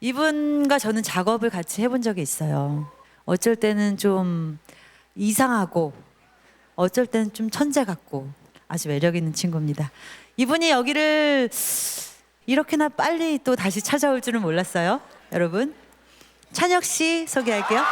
이분과 저는 작업을 같이 해본 적이 있어요. 어쩔 때는 좀 이상하고 어쩔 때는 좀 천재 같고 아주 매력 있는 친구입니다. 이분이 여기를 이렇게나 빨리 또 다시 찾아올 줄은 몰랐어요. 여러분. 찬혁 씨 소개할게요.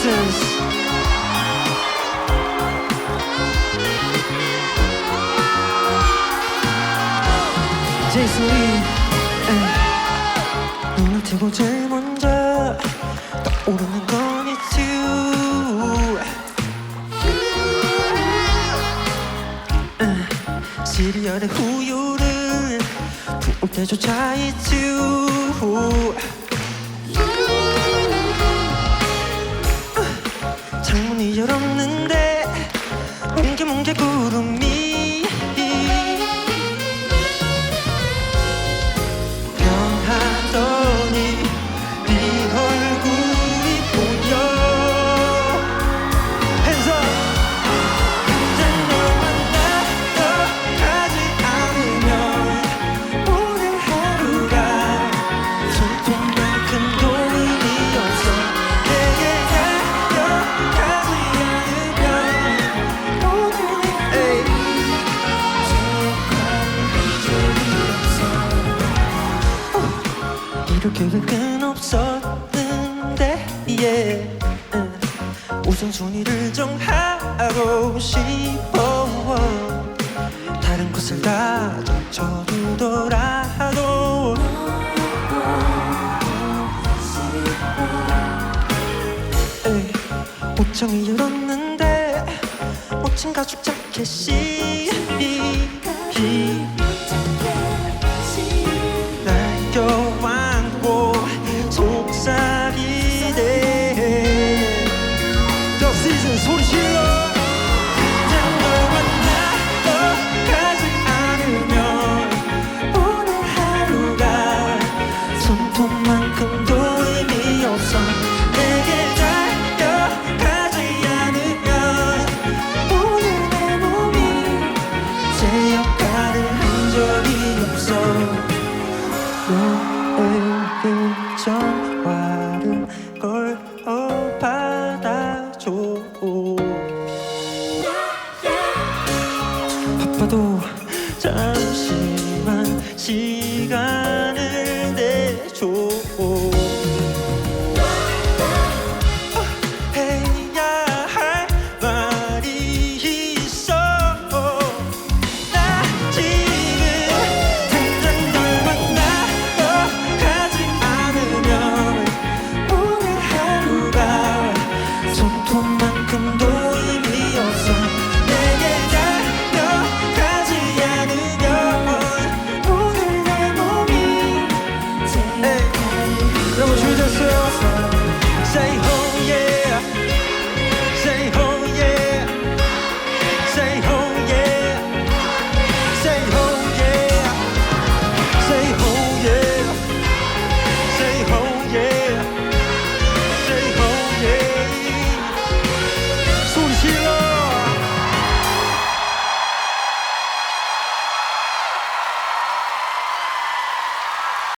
The seasons. 제이슨 리 눈을 뜨고 제일 먼저 떠오르는 건 it's you 응, 시리얼의 우유를 부을 때조차 it's you 창문이 열었는데 뭉게뭉게 구름이 이럴 계획은 없었는데 yeah. 응. 우선순위를 정하고 싶어 다른 곳을 다 젖혀두더라도 옷장을 열었는데 멋진 가죽 자켓이 날껴 너에게 전화를 걸어 받아줘 바빠도 잠시만 내줘 谁